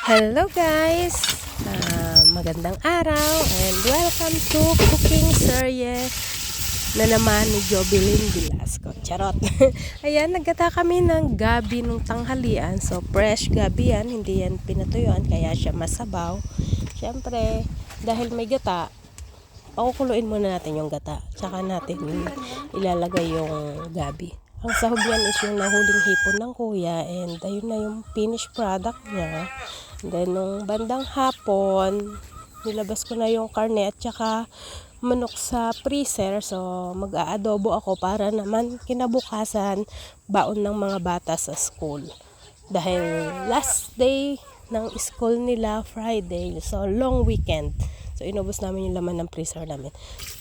Hello guys! Ah, magandang araw and welcome to Cooking Serye na naman ni Jobilin Velasco. Charot! Ayan, nagkata kami ng gabi nung tanghalian. So, fresh gabi yan. Hindi yan pinatuyuan kaya siya masabaw. Siyempre, dahil may gata, pakukuluin muna natin yung gata. Tsaka natin ilalagay yung gabi. Ang sahog yan is yung nahuling hipon ng kuya and ayun na yung finished product niya. Then, nung bandang hapon, nilabas ko na yung karne at saka manok sa freezer. So, mag-aadobo ako para naman kinabukasan baon ng mga bata sa school. Dahil last day ng school nila Friday, so long weekend. So, inubos namin yung laman ng freezer namin.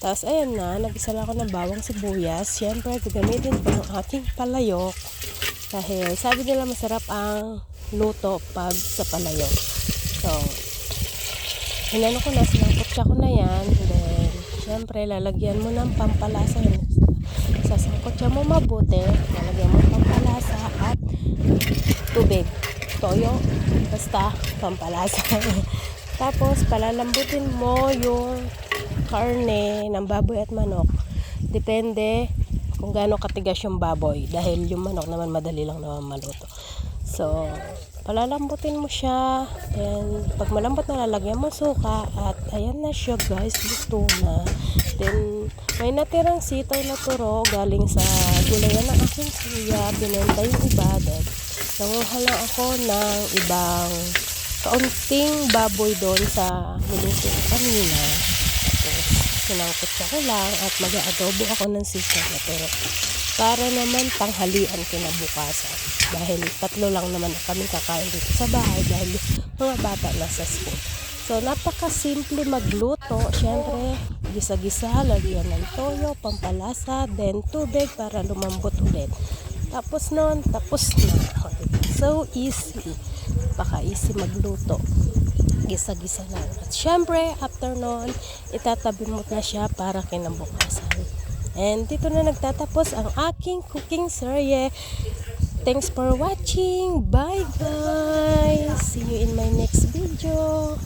Tapos, ayan na, nagisa lang ako ng bawang sibuyas. Siyempre, gagamitin ko ng aking palayok. Dahil sabi nila masarap ang luto pag sa palayok. So, inano ko na, sinangkot ko na yan. Then, siyempre, lalagyan mo ng pampalasa. Sasangkot siya mo mabuti. Lalagyan mo ng pampalasa at tubig. Toyo. Basta, pampalasa. Tapos, palalambutin mo yung karne ng baboy at manok. Depende kung gaano katigas yung baboy. Dahil yung manok naman madali lang naman maluto. So, palalambutin mo siya. Then, pag malambot na lalagyan mo suka. At ayan na siya guys, luto na. Then, may natirang sitaw na turo galing sa gulayan ng aking kuya. Binenta yung iba. Then, nanguha lang ako ng ibang kaunting baboy doon sa niluto ko kanina. Tapos, sinangkot ko lang at mag-aadobo ako ng sisig na pero para naman tanghalian kinabukasan. Dahil tatlo lang naman kami kakain dito sa bahay dahil mga bata nasa school. So, napaka-simple magluto. Siyempre, gisa-gisa, lagyan ng toyo, pampalasa, then tubig para lumambot ulit. Tapos nun, tapos na. So easy. Baka easy magluto. Gisa-gisa lang. At syempre, after nun, itatabi mo na siya para kinabukasan. And dito na nagtatapos ang aking cooking serye. Thanks for watching. Bye guys. See you in my next video.